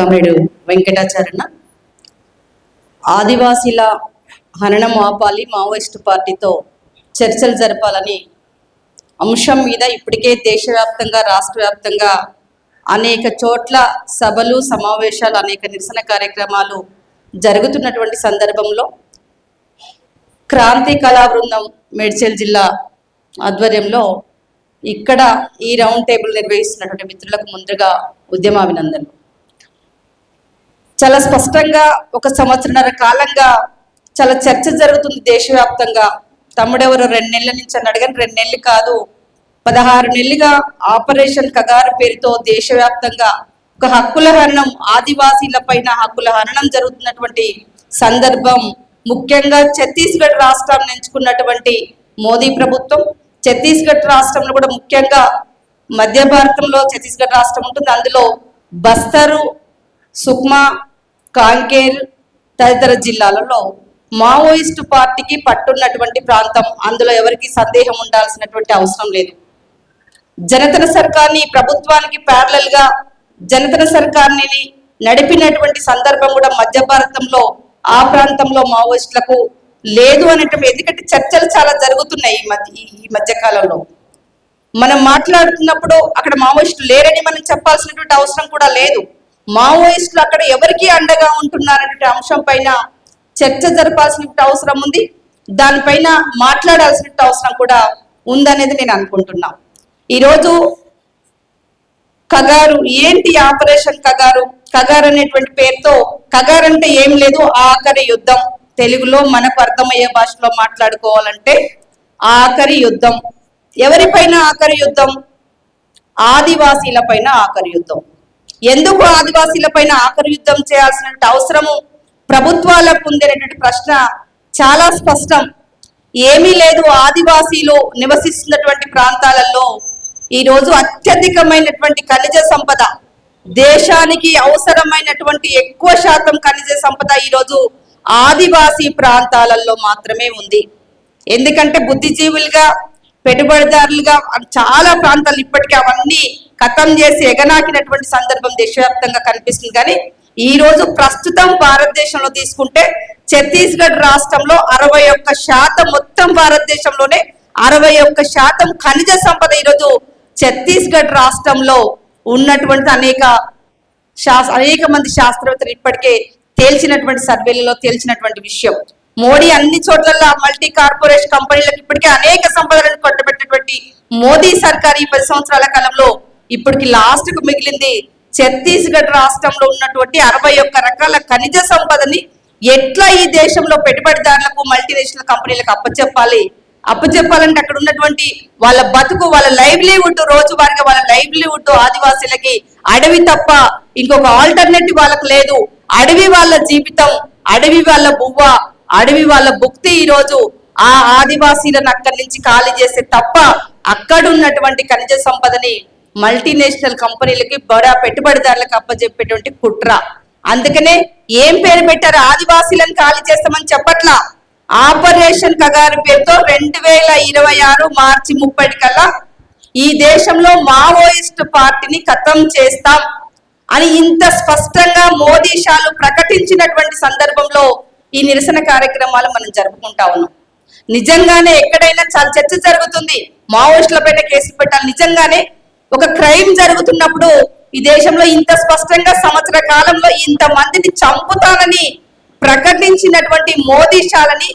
కమ్రేడు వెంకటాచారణ ఆదివాసీల హననం ఆపాలి మావోయిస్టు పార్టీతో చర్చలు జరపాలని అంశం మీద ఇప్పటికే దేశవ్యాప్తంగా రాష్ట్ర వ్యాప్తంగా అనేక చోట్ల సభలు సమావేశాలు అనేక నిరసన కార్యక్రమాలు జరుగుతున్నటువంటి సందర్భంలో క్రాంతి కళా బృందం మేడ్చల్ జిల్లా ఆధ్వర్యంలో ఇక్కడ ఈ రౌండ్ టేబుల్ నిర్వహిస్తున్నటువంటి మిత్రులకు ముందుగా ఉద్యమాభినందనలు. చాలా స్పష్టంగా ఒక సంవత్సరన్నర కాలంగా చాలా చర్చ జరుగుతుంది దేశవ్యాప్తంగా. తమ్ముడెవరు? రెండు నెలల నుంచి అని అడిగాను. రెండు నెలలు కాదు పదహారు నెలలుగా ఆపరేషన్ కగారు పేరుతో దేశవ్యాప్తంగా ఒక హక్కుల హరణం ఆదివాసీల పైన హక్కుల హరణం జరుగుతున్నటువంటి సందర్భం ముఖ్యంగా ఛత్తీస్గఢ్ రాష్ట్రాన్ని ఎంచుకున్నటువంటి మోదీ ప్రభుత్వం. ఛత్తీస్గఢ్ రాష్ట్రంలో కూడా ముఖ్యంగా మధ్య భారతంలో ఛత్తీస్గఢ్ రాష్ట్రం ఉంటుంది. అందులో బస్తరు సుక్మా కాంకేర్ తదితర జిల్లాలలో మావోయిస్టు పార్టీకి పట్టున్నటువంటి ప్రాంతం. అందులో ఎవరికి సందేహం ఉండాల్సినటువంటి అవసరం లేదు. జనతన సర్కార్ని ప్రభుత్వానికి ప్యారలల్గా జనతన సర్కార్ని నడిపినటువంటి సందర్భం కూడా మధ్య భారతంలో ఆ ప్రాంతంలో మావోయిస్టులకు లేదు అనేటువంటి ఎందుకంటే చర్చలు చాలా జరుగుతున్నాయి ఈ మధ్య ఈ మధ్య కాలంలో. మనం మాట్లాడుతున్నప్పుడు అక్కడ మావోయిస్టులు లేరని మనం చెప్పాల్సినటువంటి అవసరం కూడా లేదు. మావోయిస్టులు అక్కడ ఎవరికి అండగా ఉంటున్నారనే అంశం పైన చర్చ జరపాల్సిన అవసరం ఉంది. దానిపైన మాట్లాడాల్సిన అవసరం కూడా ఉందనేది నేను అనుకుంటున్నా. ఈరోజు కగారు ఏంటి ఆపరేషన్ కగారు? కగారు అనేటువంటి పేరుతో కగారు అంటే ఏం లేదు ఆఖరి యుద్ధం. తెలుగులో మనకు అర్థమయ్యే భాషలో మాట్లాడుకోవాలంటే ఆఖరి యుద్ధం. ఎవరిపైన ఆఖరి యుద్ధం? ఆదివాసీల పైన ఆఖరి యుద్ధం. ఎందుకు ఆదివాసీల పైన ఆఖరి యుద్ధం చేయాల్సిన అవసరము ప్రభుత్వాలకు ఉందనేటువంటి ప్రశ్న చాలా స్పష్టం. ఏమీ లేదు ఆదివాసీలు నివసిస్తున్నటువంటి ప్రాంతాలలో ఈ రోజు అత్యధికమైనటువంటి ఖనిజ సంపద దేశానికి అవసరమైనటువంటి ఎక్కువ శాతం ఖనిజ సంపద ఈరోజు ఆదివాసీ ప్రాంతాలలో మాత్రమే ఉంది. ఎందుకంటే బుద్ధిజీవులుగా పెట్టుబడిదారులుగా చాలా ప్రాంతాలు ఇప్పటికీ అవన్నీ ఖతం చేసి ఎగనాకినటువంటి సందర్భం దేశవ్యాప్తంగా కనిపిస్తుంది. కానీ ఈ రోజు ప్రస్తుతం భారతదేశంలో తీసుకుంటే ఛత్తీస్గఢ్ రాష్ట్రంలో అరవై ఒక్క శాతం మొత్తం భారతదేశంలోనే అరవై ఒక్క శాతం ఖనిజ సంపద ఈరోజు ఛత్తీస్గఢ్ రాష్ట్రంలో ఉన్నటువంటి అనేక శాస్ అనేక మంది శాస్త్రవేత్తలు ఇప్పటికే తేల్చినటువంటి సర్వేలలో తేల్చినటువంటి విషయం. మోడీ అన్ని చోట్ల మల్టీ కార్పొరేషన్ కంపెనీలకు ఇప్పటికే అనేక సంపదలను కొట్టబెట్టినటువంటి మోదీ సర్కార్ ఈ పది సంవత్సరాల కాలంలో ఇప్పటికి లాస్ట్కు మిగిలింది ఛత్తీస్గఢ్ రాష్ట్రంలో ఉన్నటువంటి అరవై ఒక్క రకాల ఖనిజ సంపదని ఎట్లా ఈ దేశంలో పెట్టుబడిదారులకు మల్టీనేషనల్ కంపెనీలకు అప్పచెప్పాలి? అప్పచెప్పాలంటే అక్కడ ఉన్నటువంటి వాళ్ళ బతుకు వాళ్ళ లైవ్లీవుడ్ రోజువారీగా వాళ్ళ లైవ్లీవుడ్ ఆదివాసీలకి అడవి తప్ప ఇంకొక ఆల్టర్నేటివ్ వాళ్ళకు లేదు. అడవి వాళ్ళ జీవితం అడవి వాళ్ళ బువ్వ అడవి వాళ్ళ భుక్తి ఈ రోజు ఆ ఆదివాసీలను అక్కడి నుంచి ఖాళీ చేసే తప్ప అక్కడున్నటువంటి ఖనిజ సంపదని మల్టీనేషనల్ కంపెనీలకి బడా పెట్టుబడిదారులకు అప్పజెప్పేటువంటి కుట్ర. అందుకనే ఏం పేరు పెట్టారు? ఆదివాసీలను ఖాళీ చేస్తామని చెప్పట్లా? ఆపరేషన్ కగారు పేరుతో రెండు వేల ఇరవై ఆరు మార్చి ముప్పై కల్లా ఈ దేశంలో మావోయిస్ట్ పార్టీని ఖతం చేస్తాం అని ఇంత స్పష్టంగా మోదీ షాలు ప్రకటించినటువంటి సందర్భంలో ఈ నిరసన కార్యక్రమాలు మనం జరుపుకుంటా ఉన్నాం. నిజంగానే ఎక్కడైనా చాలా చర్చ జరుగుతుంది. మావోయిస్టుల పైన కేసులు పెట్టాలి. నిజంగానే ఒక క్రైమ్ జరుగుతున్నప్పుడు ఈ దేశంలో ఇంత స్పష్టంగా సంవత్సర కాలంలో ఇంత మందిని చంపుతానని ప్రకటించినటువంటి మోదీ షాలని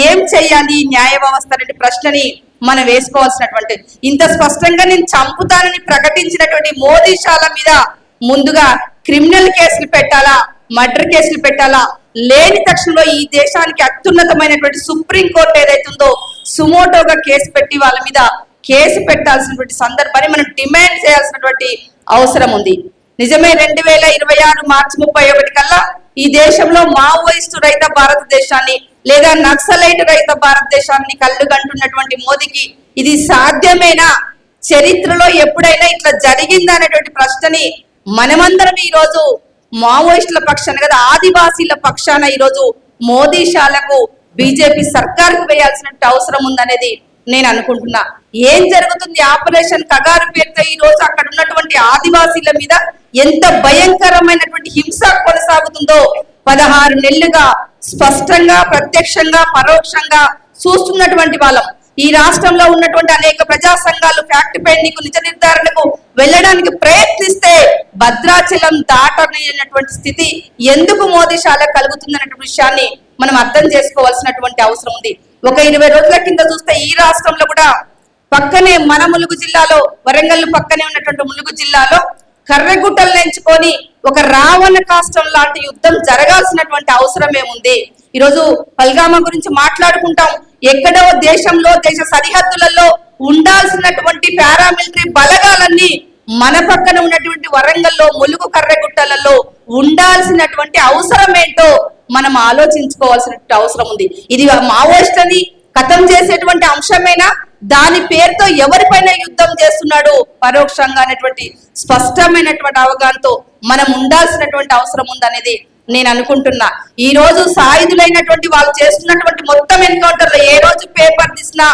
ఏం చేయాలి న్యాయ వ్యవస్థ అనే ప్రశ్నని మనం వేసుకోవాల్సినటువంటి. ఇంత స్పష్టంగా నేను చంపుతానని ప్రకటించినటువంటి మోదీ షాల మీద ముందుగా క్రిమినల్ కేసులు పెట్టాలా మర్డర్ కేసులు పెట్టాలా లేని తక్షణంలో ఈ దేశానికి అత్యున్నతమైనటువంటి సుప్రీం కోర్టు ఏదైతుందో సుమోటోగా కేసు పెట్టి వాళ్ళ మీద కేసు పెట్టాల్సినటువంటి సందర్భాన్ని మనం డిమాండ్ చేయాల్సినటువంటి అవసరం ఉంది. నిజమే రెండు వేల ఇరవై ఆరు మార్చి ముప్పై ఒకటి కల్లా ఈ దేశంలో మావోయిస్టు రహిత భారతదేశాన్ని లేదా నక్సలైట్ రహిత భారతదేశాన్ని కళ్ళుగంటున్నటువంటి మోదీకి ఇది సాధ్యమేనా? చరిత్రలో ఎప్పుడైనా ఇట్లా జరిగిందా అనేటువంటి ప్రశ్నని మనమందరం ఈ రోజు మావోయిస్టుల పక్షాన కదా ఆదివాసీల పక్షాన ఈ రోజు మోదీ షాలకు బీజేపీ సర్కార్కు వేయాల్సిన అవసరం ఉందనేది నేను అనుకుంటున్నా. ఏం జరుగుతుంది? ఆపరేషన్ కగారు పేరుతో ఈ రోజు అక్కడ ఉన్నటువంటి ఆదివాసీల మీద ఎంత భయంకరమైనటువంటి హింస కొనసాగుతుందో పదహారు నెలలుగా స్పష్టంగా ప్రత్యక్షంగా పరోక్షంగా చూస్తున్నటువంటి వాళ్ళం. ఈ రాష్ట్రంలో ఉన్నటువంటి అనేక ప్రజా సంఘాలు ఫ్యాక్ట్ పెండింగ్ నిజ నిర్ధారణకు వెళ్ళడానికి ప్రయత్నిస్తే భద్రాచలం దాటనటువంటి స్థితి ఎందుకు మోదీ శాల కలుగుతుందన్నటువంటి విషయాన్ని మనం అర్థం చేసుకోవాల్సినటువంటి అవసరం ఉంది. ఒక ఇరవై రోజుల కింద చూస్తే ఈ రాష్ట్రంలో కూడా పక్కనే మన ములుగు జిల్లాలో వరంగల్ పక్కనే ఉన్నటువంటి ములుగు జిల్లాలో కర్రగుట్టలను ఎంచుకొని ఒక రావణ కాష్టం లాంటి యుద్ధం జరగాల్సినటువంటి అవసరం ఏముంది? ఈరోజు పల్గామా గురించి మాట్లాడుకుంటాం. ఎక్కడో దేశంలో దేశ సరిహద్దులలో ఉండాల్సినటువంటి పారామిలిటరీ బలగాలన్నీ మన పక్కన ఉన్నటువంటి వరంగల్లో ములుగు కర్రగుట్టలలో ఉండాల్సినటువంటి అవసరం ఏంటో మనం ఆలోచించుకోవాల్సిన అవసరం ఉంది. ఇది మావోయిస్ట్ అని కథం చేసేటువంటి అంశమేనా? దాని పేరుతో ఎవరిపైన యుద్ధం చేస్తున్నాడు? పరోక్షంగా అనేటువంటి స్పష్టమైనటువంటి అవగాహనతో మనం ఉండాల్సినటువంటి అవసరం ఉందనేది నేను అనుకుంటున్నా. ఈ రోజు సాయుధులైనటువంటి వాళ్ళు చేస్తున్నటువంటి మొత్తం ఎన్కౌంటర్లో ఏ రోజు పేపర్ తీసినా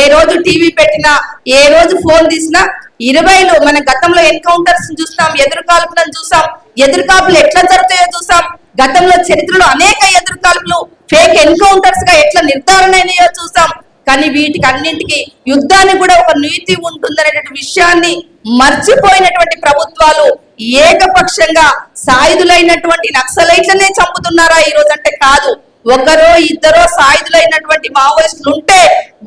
ఏ రోజు టీవీ పెట్టినా ఏ రోజు ఫోన్ తీసినా ఇరవైలో మన గతంలో ఎన్కౌంటర్స్ చూస్తాం ఎదురుకాల్పులను చూసాం ఎదురుకాపులు ఎట్లా జరుగుతాయో చూసాం గతంలో చరిత్రలో అనేక ఎదురుకాల్పులు ఫేక్ ఎన్కౌంటర్స్గా ఎట్లా నిర్ధారణ అయినాయో చూసాం. కానీ వీటికి అన్నింటికి యుద్ధానికి కూడా ఒక నీతి ఉంటుందనేటువంటి విషయాన్ని మర్చిపోయినటువంటి ప్రభుత్వాలు ఏకపక్షంగా సాయుధులైనటువంటి నక్సలైట్లనే చంపుతున్నారా ఈ రోజు అంటే కాదు. ఒకరో ఇద్దరో సాయుధులైనటువంటి మావోయిస్టులు ఉంటే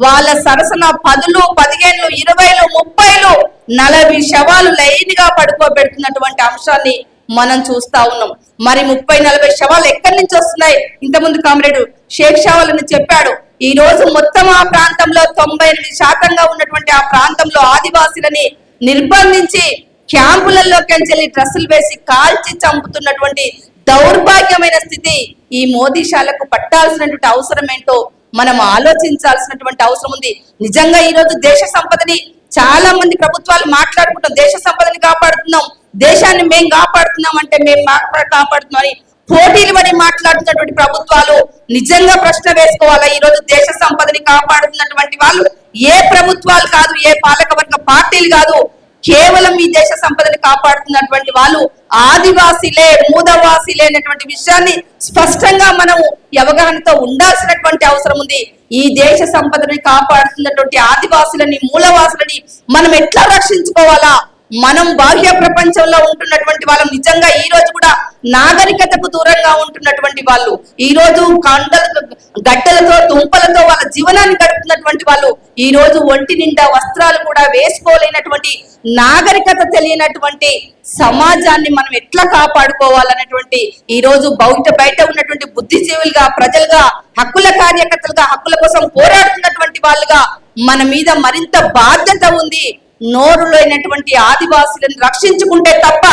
వాళ్ళ సరసన పదులు పదిహేను ఇరవైలు ముప్పైలు నలభై శవాలు లైన్గా పడుకోబెడుతున్నటువంటి అంశాన్ని మనం చూస్తా ఉన్నాం. మరి ముప్పై నలభై శవాలు ఎక్కడి నుంచి వస్తున్నాయి? ఇంతకుముందు కామ్రేడు షేక్ షావాలని చెప్పాడు ఈ రోజు మొత్తం ఆ ప్రాంతంలో తొంభై ఎనిమిది శాతంగా ఉన్నటువంటి ఆ ప్రాంతంలో ఆదివాసులని నిర్బంధించి క్యాంపులలోకి వెళ్ళి డ్రెస్సులు వేసి కాల్చి చంపుతున్నటువంటి దౌర్భాగ్యమైన స్థితి ఈ మోదీ శాలకు పట్టాల్సినటువంటి అవసరం ఏంటో మనం ఆలోచించాల్సినటువంటి అవసరం ఉంది. నిజంగా ఈ రోజు దేశ సంపదని చాలా మంది ప్రభుత్వాలు మాట్లాడుకుంటాం. దేశ సంపదని కాపాడుతున్నాం. దేశాన్ని మేం కాపాడుతున్నాం అంటే మేము మా- కాపాడుతున్నాం పోటీలు పడి మాట్లాడుతున్నటువంటి ప్రభుత్వాలు నిజంగా ప్రశ్న వేసుకోవాలా? ఈ రోజు దేశ సంపదని కాపాడుతున్నటువంటి వాళ్ళు ఏ ప్రభుత్వాలు కాదు ఏ పాలకవర్గ పార్టీలు కాదు కేవలం ఈ దేశ సంపదని కాపాడుతున్నటువంటి వాళ్ళు ఆదివాసీలే మూదవాసీలే అనేటువంటి విషయాన్ని స్పష్టంగా మనం అవగాహనతో ఉండాల్సినటువంటి అవసరం ఉంది. ఈ దేశ సంపదని కాపాడుతున్నటువంటి ఆదివాసులని మూలవాసులని మనం ఎట్లా రక్షించుకోవాలా? మనం బాహ్య ప్రపంచంలో ఉంటున్నటువంటి వాళ్ళం. నిజంగా ఈ రోజు కూడా నాగరికతకు దూరంగా ఉంటున్నటువంటి వాళ్ళు ఈ రోజు కండలతో గడ్డలతో తుంపలతో వాళ్ళ జీవనాన్ని గడుపుతున్నటువంటి వాళ్ళు ఈ రోజు ఒంటి నిండా వస్త్రాలు కూడా వేసుకోలేనటువంటి నాగరికత తెలియనటువంటి సమాజాన్ని మనం ఎట్లా కాపాడుకోవాలనేటువంటి ఈ రోజు బయట బయట ఉన్నటువంటి బుద్ధిజీవులుగా ప్రజలుగా హక్కుల కార్యకర్తలుగా హక్కుల కోసం పోరాడుతున్నటువంటి వాళ్ళుగా మన మీద మరింత బాధ్యత ఉంది. నోరులైనటువంటి ఆదివాసులను రక్షించుకుంటే తప్ప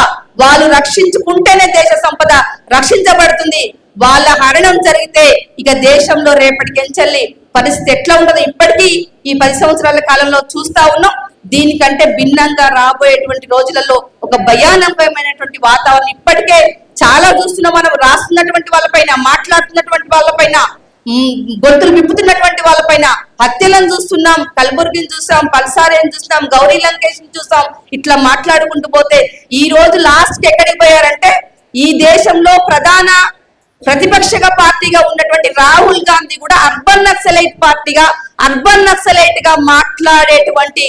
వాళ్ళు రక్షించుకుంటేనే దేశ సంపద రక్షించబడుతుంది. వాళ్ళ హరణం జరిగితే ఇక దేశంలో రేపటికెంచెల్లి పరిస్థితి ఎట్లా ఉంటుందో ఇప్పటికీ ఈ పది సంవత్సరాల కాలంలో చూస్తా ఉన్నాం. దీనికంటే భిన్నంగా రాబోయేటువంటి రోజులలో ఒక భయానకమైనటువంటి వాతావరణం ఇప్పటికే చాలా చూస్తున్నాం. మనం రాస్తున్నటువంటి వాళ్ళపైన మాట్లాడుతున్నటువంటి వాళ్ళపైన ఈ గొంతులు విప్పుతున్నటువంటి వాళ్ళపైన హత్యలను చూస్తున్నాం కల్బుర్గిని చూసాం పల్సారేని చూస్తాం గౌరీ లంకేష్ చూసాం ఇట్లా మాట్లాడుకుంటూ పోతే ఈ రోజు లాస్ట్ ఎక్కడికి పోయారంటే ఈ దేశంలో ప్రధాన ప్రతిపక్షక పార్టీగా ఉన్నటువంటి రాహుల్ గాంధీ కూడా అర్బన్ నక్సలైట్ పార్టీగా అర్బన్ నక్సలైట్గా మాట్లాడేటువంటి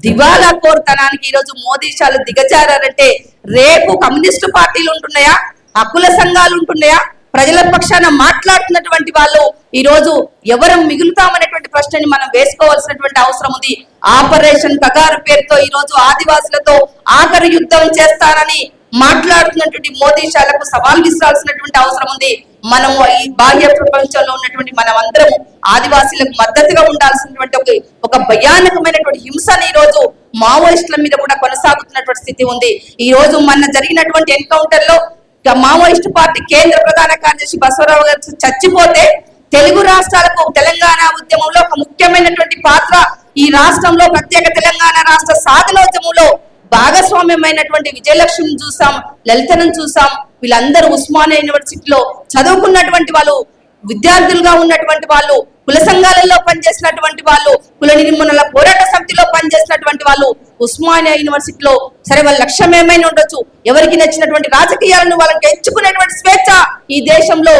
దివాలా కోరుతనానికి ఈ రోజు మోదీ షాలు దిగజారంటే రేపు కమ్యూనిస్టు పార్టీలు ఉంటున్నాయా? హక్కుల సంఘాలు ఉంటున్నాయా? ప్రజల పక్షాన మాట్లాడుతున్నటువంటి వాళ్ళు ఈ రోజు ఎవరు మిగులుతామనేటువంటి ప్రశ్నని మనం వేసుకోవాల్సినటువంటి అవసరం ఉంది. ఆపరేషన్ కగారు పేరుతో ఈ రోజు ఆదివాసులతో ఆఖరి యుద్ధం చేస్తానని మాట్లాడుతున్నటువంటి మోదీ షాలకు సవాల్ విసిరాల్సినటువంటి అవసరం ఉంది. మనము ఈ బాహ్య ప్రపంచంలో ఉన్నటువంటి మనం అందరం ఆదివాసీలకు మద్దతుగా ఉండాల్సినటువంటి ఒక ఒక భయానకమైనటువంటి హింసని ఈ రోజు మావోయిస్టుల మీద కూడా కొనసాగుతున్నటువంటి స్థితి ఉంది. ఈ రోజు మొన్న జరిగినటువంటి ఎన్కౌంటర్లో మావోయిస్టు పార్టీ కేంద్ర ప్రధాన కార్యదర్శి బసవరావు గారు చచ్చిపోతే తెలుగు రాష్ట్రాలకు తెలంగాణ ఉద్యమంలో ఒక ముఖ్యమైనటువంటి పాత్ర ఈ రాష్ట్రంలో ప్రత్యేక తెలంగాణ రాష్ట్ర సాధనోద్యమంలో భాగస్వామ్యమైనటువంటి విజయలక్ష్మిని చూసాం లలితను చూసాం వీళ్ళందరూ ఉస్మానియా యూనివర్సిటీలో చదువుకున్నటువంటి వాళ్ళు విద్యార్థులుగా ఉన్నటువంటి వాళ్ళు కుల సంఘాలలో పనిచేసినటువంటి వాళ్ళు కుల నిర్మూలన పోరాట సమితిలో పనిచేసినటువంటి వాళ్ళు ఉస్మానియా యూనివర్సిటీలో సరే వాళ్ళ లక్ష్యం ఏమైనా ఉండొచ్చు. ఎవరికి నచ్చినటువంటి రాజకీయాలను వాళ్ళకి ఎంచుకునేటువంటి స్వేచ్ఛ ఈ దేశంలో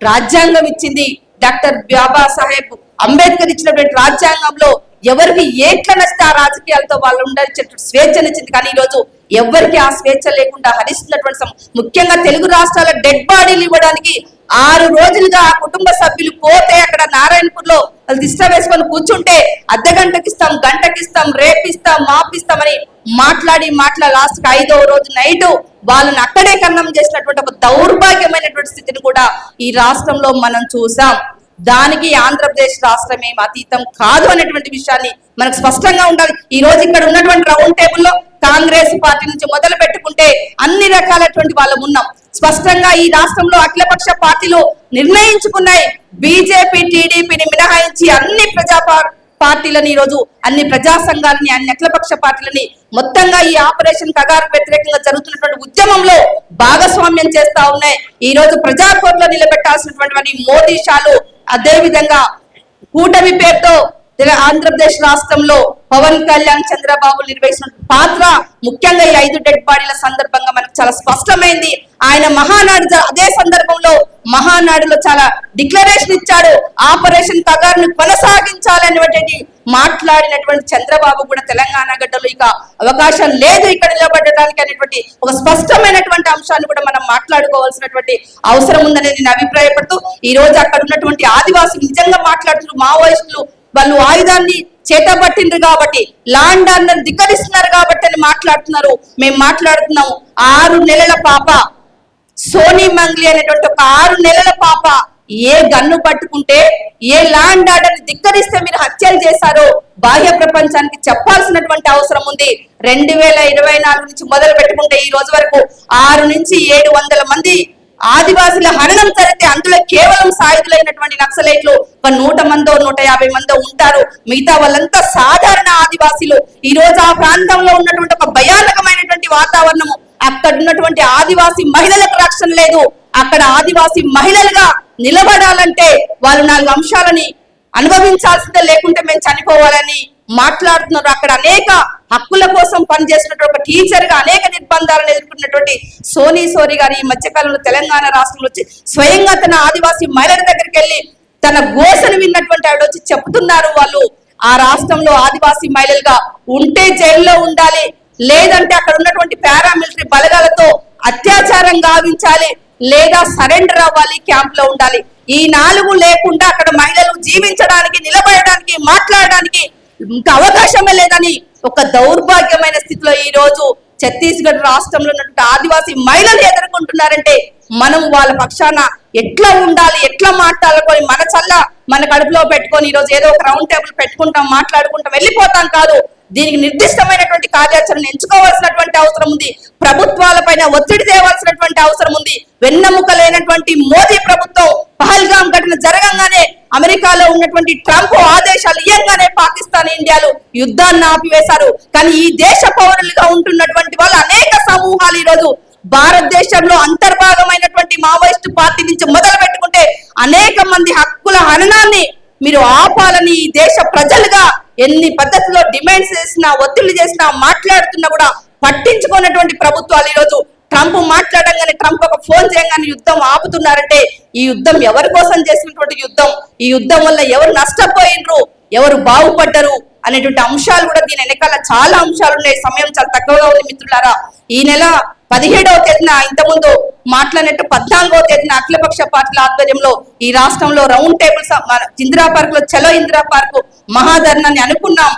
రాజ్యాంగం ఇచ్చింది డాక్టర్ బాబా సాహెబ్ అంబేద్కర్ ఇచ్చినటువంటి రాజ్యాంగంలో ఎవరికి ఏట్ల నచ్చితే ఆ రాజకీయాలతో వాళ్ళు ఉండాల్సినటువంటి స్వేచ్ఛనిచ్చింది కానీ ఈరోజు రోజు ఎవరికి ఆ స్వేచ్ఛ లేకుండా హరిస్తున్నటువంటి ముఖ్యంగా తెలుగు రాష్ట్రాల డెడ్ బాడీలు ఇవ్వడానికి ఆరు రోజులుగా ఆ కుటుంబ సభ్యులు పోతే అక్కడ నారాయణపూర్లో వాళ్ళు దిష్ట వేసుకొని కూర్చుంటే అర్ధ గంటకి ఇస్తాం గంటకి ఇస్తాం రేపిస్తాం మాపిస్తామని మాట్లాడి మాట్లా లాస్ట్ ఐదవ ఐదో రోజు నైట్ వాళ్ళని అక్కడే కన్నం చేసినటువంటి ఒక దౌర్భాగ్యమైనటువంటి స్థితిని కూడా ఈ రాష్ట్రంలో మనం చూసాం. దానికి ఆంధ్రప్రదేశ్ రాష్ట్రం ఏం అతీతం కాదు అనేటువంటి విషయాన్ని మనకు స్పష్టంగా ఉండాలి. ఈ రోజు ఇక్కడ ఉన్నటువంటి రౌండ్ టేబుల్లో కాంగ్రెస్ పార్టీ నుంచి మొదలు పెట్టుకుంటే అన్ని రకాలటువంటి వాళ్ళం ఉన్నాం. స్పష్టంగా ఈ రాష్ట్రంలో అఖిలపక్ష పార్టీలు నిర్ణయించుకున్నాయి. బీజేపీ టీడీపీని మినహాయించి అన్ని ప్రజా పార్టీలని ఈ రోజు అన్ని ప్రజా సంఘాలని అన్ని అఖిలపక్ష పార్టీలని మొత్తంగా ఈ ఆపరేషన్ కగారు వ్యతిరేకంగా జరుగుతున్నటువంటి ఉద్యమంలో భాగస్వామ్యం చేస్తా ఉన్నాయి. ఈ రోజు ప్రజా కోర్టులో నిలబెట్టాల్సినటువంటి మోదీ షాలు అదే విధంగా కూటమి పేరుతో ఆంధ్రప్రదేశ్ రాష్ట్రంలో పవన్ కళ్యాణ్ చంద్రబాబు నిర్వహిస్తున్న పాత్ర ముఖ్యంగా ఈ ఐదు డెడ్ బాడీల సందర్భంగా మనకు చాలా స్పష్టమైంది. ఆయన మహానాడు అదే సందర్భంలో మహానాడులో చాలా డిక్లరేషన్ ఇచ్చాడు. ఆపరేషన్ కగారును కొనసాగించాలి మాట్లాడినటువంటి చంద్రబాబు కూడా తెలంగాణ గడ్డలో ఇక అవకాశం లేదు ఇక్కడ నిలబడడానికి అనేటువంటి ఒక స్పష్టమైనటువంటి అంశాన్ని కూడా మనం మాట్లాడుకోవాల్సినటువంటి అవసరం ఉందని నేను అభిప్రాయపడుతూ ఈ రోజు అక్కడ ఉన్నటువంటి ఆదివాసులు నిజంగా మాట్లాడుతున్నారు. మావోయిస్టులు వాళ్ళు ఆయుధాన్ని చేతబట్టిండ్రు కాబట్టి లాండ్ ఆర్డర్ ధిక్కరిస్తున్నారు కాబట్టి అని మాట్లాడుతున్నారు. మేము మాట్లాడుతున్నాము. ఆరు నెలల పాప. సోనీ మంగ్లీ అనేటువంటి ఒక ఆరు నెలల పాప ఏ గన్ను పట్టుకుంటే ఏ ల్యాండ్ ఆర్డర్ ధిక్కరిస్తే మీరు హత్యలు చేశారో బాహ్య ప్రపంచానికి చెప్పాల్సినటువంటి అవసరం ఉంది. రెండు వేల ఇరవై నాలుగు నుంచి మొదలు పెట్టుకుంటే ఈ రోజు వరకు ఆరు నుంచి ఏడు వందల మంది ఆదివాసుల హననం జరిగితే అందులో కేవలం సాయుధులైనటువంటి నక్సలైట్లు ఒక నూట మందో నూట యాభై మందో ఉంటారు. మిగతా వాళ్ళంతా సాధారణ ఆదివాసీలు. ఈ రోజు ఆ ప్రాంతంలో ఉన్నటువంటి ఒక భయానకమైనటువంటి వాతావరణము. అక్కడ ఉన్నటువంటి ఆదివాసీ మహిళలకు రక్షణ లేదు. అక్కడ ఆదివాసీ మహిళలుగా నిలబడాలంటే వాళ్ళు నాలుగు అంశాలని అనుభవించాల్సిందే లేకుంటే మేము చనిపోవాలని మాట్లాడుతున్నారు. అక్కడ అనేక హక్కుల కోసం పనిచేసినటువంటి ఒక టీచర్గా అనేక నిర్బంధాలను ఎదుర్కొన్నటువంటి సోనీ సోరి గారు ఈ మధ్యకాలంలో తెలంగాణ రాష్ట్రంలో వచ్చి స్వయంగా తన ఆదివాసీ మహిళల దగ్గరికి వెళ్ళి తన గోసను విన్నటువంటి ఆవిడ వచ్చి చెప్తున్నారు వాళ్ళు. ఆ రాష్ట్రంలో ఆదివాసీ మహిళలుగా ఉంటే జైల్లో ఉండాలి లేదంటే అక్కడ ఉన్నటువంటి పారామిలిటరీ బలగాలతో అత్యాచారం గావించాలి లేదా సరెండర్ అవ్వాలి క్యాంప్లో ఉండాలి. ఈ నాలుగు లేకుండా అక్కడ మహిళలు జీవించడానికి నిలబడడానికి మాట్లాడడానికి ఇంకా అవకాశమే లేదని ఒక దౌర్భాగ్యమైన స్థితిలో ఈ రోజు ఛత్తీస్గఢ్ రాష్ట్రంలో ఉన్నటువంటి ఆదివాసీ మహిళలు ఎదుర్కొంటున్నారంటే మనం వాళ్ళ పక్షాన ఎట్లా ఉండాలి ఎట్లా మాట్లాడుకొని మన చల్ల మన కడుపులో పెట్టుకొని ఈ రోజు ఏదో ఒక రౌండ్ టేబుల్ పెట్టుకుంటాం మాట్లాడుకుంటాం వెళ్ళిపోతాం కాదు. దీనికి నిర్దిష్టమైనటువంటి కార్యాచరణ ఎంచుకోవాల్సినటువంటి అవసరం ఉంది. ప్రభుత్వాలపైన ఒత్తిడి తేవాల్సినటువంటి అవసరం ఉంది. వెన్నెముక లేనటువంటి మోదీ ప్రభుత్వం పహల్గాం ఘటన జరగంగానే అమెరికాలో ఉన్నటువంటి ట్రంప్ ఆదేశాలు ఇయ్యంగానే పాకిస్తాన్ ఇండియాలు యుద్ధాన్ని ఆపివేశారు. కానీ ఈ దేశ పౌరులుగా ఉంటున్నటువంటి వాళ్ళు అనేక సమూహాలు ఈరోజు భారతదేశంలో అంతర్భాగమైనటువంటి మావోయిస్టు పార్టీ నుంచి మొదలు పెట్టుకుంటే అనేక మంది హక్కుల హననాన్ని మీరు ఆపాలని ఈ దేశ ప్రజలుగా ఎన్ని పద్ధతిలో డిమాండ్స్ చేసినా ఒత్తిళ్ళు చేసినా మాట్లాడుతున్నా కూడా పట్టించుకున్నటువంటి ప్రభుత్వాలు ఈరోజు ట్రంప్ మాట్లాడంగానే ట్రంప్ ఒక ఫోన్ చేయగానే యుద్ధం ఆపుతున్నారంటే ఈ యుద్ధం ఎవరి కోసం చేసినటువంటి యుద్ధం? ఈ యుద్ధం వల్ల ఎవరు నష్టపోయినరు? ఎవరు బాగుపడ్డరు? అనేటువంటి అంశాలు కూడా దీని వెనకాల చాలా అంశాలు ఉన్నాయి. సమయం చాలా తక్కువగా ఉంది మిత్రులారా. ఈ నెల పదిహేడవ తేదీన ఇంతకుముందు మాట్లాడినట్టు పద్నాలుగవ తేదీన అఖిలపక్ష పార్టీల ఆధ్వర్యంలో ఈ రాష్ట్రంలో రౌండ్ టేబుల్ ఇందిరా పార్క్లో చలో ఇందిరా పార్క్ మహాధర్నాన్ని అనుకున్నాం.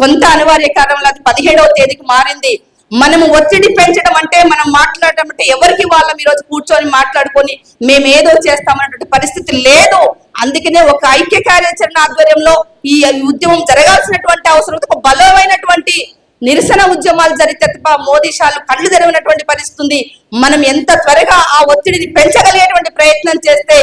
కొంత అనివార్య కారణంలో అది పదిహేడవ తేదీకి మారింది. మనము ఒత్తిడి పెంచడం అంటే మనం మాట్లాడటం అంటే ఎవరికి వాళ్ళం ఈరోజు కూర్చొని మాట్లాడుకొని మేము ఏదో చేస్తామన్నటువంటి పరిస్థితి లేదు. అందుకనే ఒక ఐక్య కార్యాచరణ ఆధ్వర్యంలో ఈ ఉద్యమం జరగాల్సినటువంటి అవసరం ఒక బలమైనటువంటి నిరసన ఉద్యమాలు జరిగితే తప్ప మోదీ షాలు కళ్ళు తెరవినటువంటి పరిస్థితి ఉంది మనం ఎంత త్వరగా ఆ ఒత్తిడిని పెంచగలిగేటువంటి ప్రయత్నం చేస్తే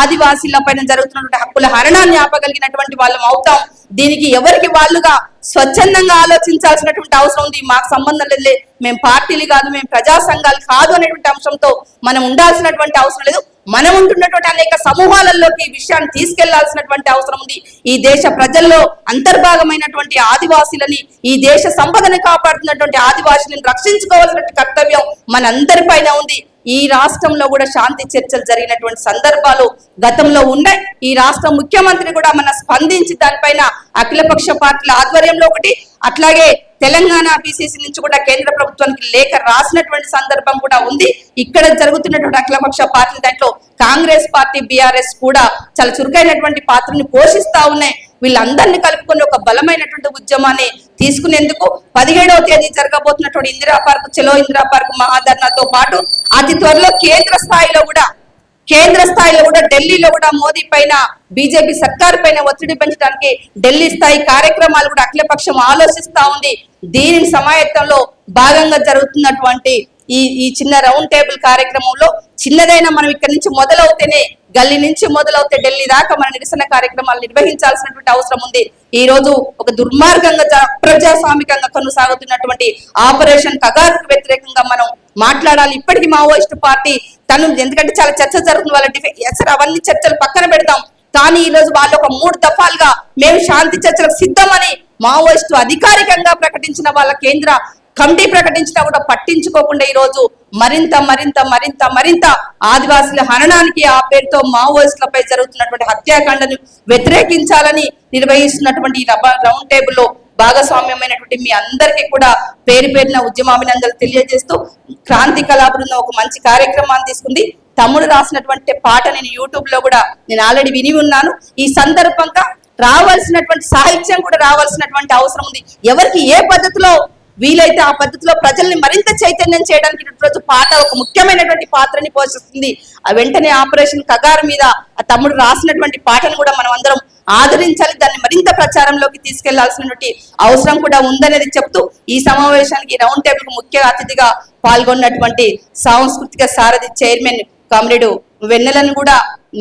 ఆదివాసీల పైన జరుగుతున్నటువంటి హక్కుల హరణాన్ని ఆపగలిగినటువంటి వాళ్ళం అవుతాం. దీనికి ఎవరికి వాళ్ళుగా స్వచ్ఛందంగా ఆలోచించాల్సినటువంటి అవసరం ఉంది. మాకు సంబంధం లేదు. మేము పార్టీలు కాదు మేము ప్రజా సంఘాలు కాదు అనేటువంటి అంశంతో మనం ఉండాల్సినటువంటి అవసరం లేదు. మనం ఉంటున్నటువంటి అనేక సమూహాలలోకి ఈ విషయాన్ని తీసుకెళ్ళాల్సినటువంటి అవసరం ఉంది. ఈ దేశ ప్రజల్లో అంతర్భాగమైనటువంటి ఆదివాసులని ఈ దేశ సంపదను కాపాడుతున్నటువంటి ఆదివాసులను రక్షించుకోవాల్సిన కర్తవ్యం మనందరిపైన ఉంది. ఈ రాష్ట్రంలో కూడా శాంతి చర్చలు జరిగినటువంటి సందర్భాలు గతంలో ఉన్నాయి. ఈ రాష్ట్ర ముఖ్యమంత్రి కూడా మన స్పందించి దానిపైన అఖిలపక్ష పార్టీల ఆధ్వర్యంలో ఒకటి అట్లాగే తెలంగాణ పిసిసి నుంచి కూడా కేంద్ర ప్రభుత్వానికి లేఖ రాసినటువంటి సందర్భం కూడా ఉంది. ఇక్కడ జరుగుతున్నటువంటి అఖిలపక్ష పార్టీ దాంట్లో కాంగ్రెస్ పార్టీ బీఆర్ఎస్ కూడా చాలా చురుకైనటువంటి పాత్రని పోషిస్తా ఉన్నాయి. వీళ్ళందరినీ కలుపుకొని ఒక బలమైనటువంటి ఉద్యమాన్ని తీసుకునేందుకు పదిహేడవ తేదీ జరగబోతున్నటువంటి ఇందిరా పార్క్ చెలో ఇందిరా పార్క్ మహాధర్నాతో పాటు అతి త్వరలో కేంద్ర స్థాయిలో కూడా కేంద్ర స్థాయిలో కూడా ఢిల్లీలో కూడా మోదీ పైన బీజేపీ సర్కార్ పైన ఒత్తిడి పెంచడానికి ఢిల్లీ స్థాయి కార్యక్రమాలు కూడా అఖిలపక్షం ఆలోచిస్తా ఉంది. దీని సమాయత్తంలో భాగంగా జరుగుతున్నటువంటి ఈ ఈ చిన్న రౌండ్ టేబుల్ కార్యక్రమంలో చిన్నదైనా మనం ఇక్కడి నుంచి మొదలవుతేనే గల్లీ నుంచి మొదలవుతే ఢిల్లీ దాకా మన నిరసన కార్యక్రమాలు నిర్వహించాల్సినటువంటి అవసరం ఉంది. ఈ రోజు ఒక దుర్మార్గంగా ప్రజాస్వామికంగా కొనసాగుతున్నటువంటి ఆపరేషన్ కగారుకు వ్యతిరేకంగా మనం మాట్లాడాలి. ఇప్పటికీ మావోయిస్ట్ పార్టీ తను ఎందుకంటే చాలా చర్చ జరుగుతుంది వాళ్ళ డిఫె అవన్నీ చర్చలు పక్కన పెడతాం. కానీ ఈ రోజు వాళ్ళు ఒక మూడు దఫాలుగా మేము శాంతి చర్చలకు సిద్ధమని మావోయిస్టు అధికారికంగా ప్రకటించిన వాళ్ళ కేంద్ర కమిటీ ప్రకటించినా కూడా పట్టించుకోకుండా ఈ రోజు మరింత మరింత మరింత మరింత ఆదివాసుల హననానికి ఆ పేరుతో మావోయిస్టులపై జరుగుతున్నటువంటి హత్యాకాండను వ్యతిరేకించాలని నిర్వహిస్తున్నటువంటి ఈ రౌండ్ టేబుల్లో భాగస్వామ్యమైనటువంటి మీ అందరికీ కూడా పేరు పేరిన ఉద్యమాభినందనలు తెలియజేస్తూ క్రాంతి కళా బృందం ఒక మంచి కార్యక్రమాన్ని తీసుకుంది. తమ్ముడు రాసినటువంటి పాట నేను యూట్యూబ్లో కూడా నేను ఆల్రెడీ విని ఉన్నాను. ఈ సందర్భంగా రావాల్సినటువంటి సాహిత్యం కూడా రావాల్సినటువంటి అవసరం ఉంది. ఎవరికి ఏ పద్ధతిలో వీలైతే ఆ పద్ధతిలో ప్రజల్ని మరింత చైతన్యం చేయడానికి రోజు పాట ఒక ముఖ్యమైనటువంటి పాత్రని పోషిస్తుంది. ఆ వెంటనే ఆపరేషన్ కగారు మీద ఆ తమ్ముడు రాసినటువంటి పాటను కూడా మనం అందరం ఆదరించాలి. దాన్ని మరింత ప్రచారంలోకి తీసుకెళ్ళాల్సినటువంటి అవసరం కూడా ఉందనేది చెప్తూ ఈ సమావేశానికి రౌండ్ టేబుల్ ముఖ్య అతిథిగా పాల్గొన్నటువంటి సాంస్కృతిక సారథి చైర్మన్ కామ్రేడు వెన్నెలను కూడా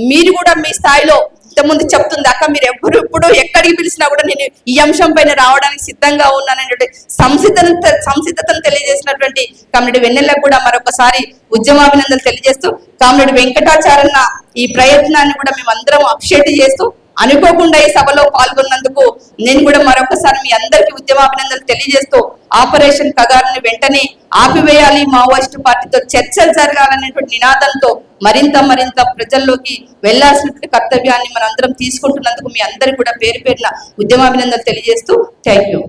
మీరు కూడా మీ స్థాయిలో ఇంతకుముందు చెప్తుంది అక్క మీరు ఎప్పుడు ఇప్పుడు ఎక్కడికి పిలిచినా కూడా నేను ఈ అంశం పైన రావడానికి సిద్ధంగా ఉన్నాననేటువంటి సంసిద్ధను సంసిద్ధతను తెలియజేసినటువంటి కామ్రేడ్ వెన్నెలకు కూడా మరొకసారి ఉద్యమాభినందనలు తెలియజేస్తూ కామ్రేడ్ వెంకటాచారన్న ఈ ప్రయత్నాన్ని కూడా మేము అందరం అప్షేట్ చేస్తూ అనుకోకుండా ఈ సభలో పాల్గొన్నందుకు నేను కూడా మరొకసారి మీ అందరికీ ఉద్యమాభినందనలు తెలియజేస్తూ ఆపరేషన్ కగారుని వెంటనే ఆపివేయాలి. మావోయిస్టు పార్టీతో చర్చలు జరగాలనేటువంటి నినాదంతో మరింత మరింత ప్రజల్లోకి వెళ్ళాల్సినటువంటి కర్తవ్యాన్ని మనం అందరం తీసుకుంటున్నందుకు మీ అందరికి కూడా పేరు పేరున ఉద్యమాభినందనలు తెలియజేస్తూ థ్యాంక్ యూ.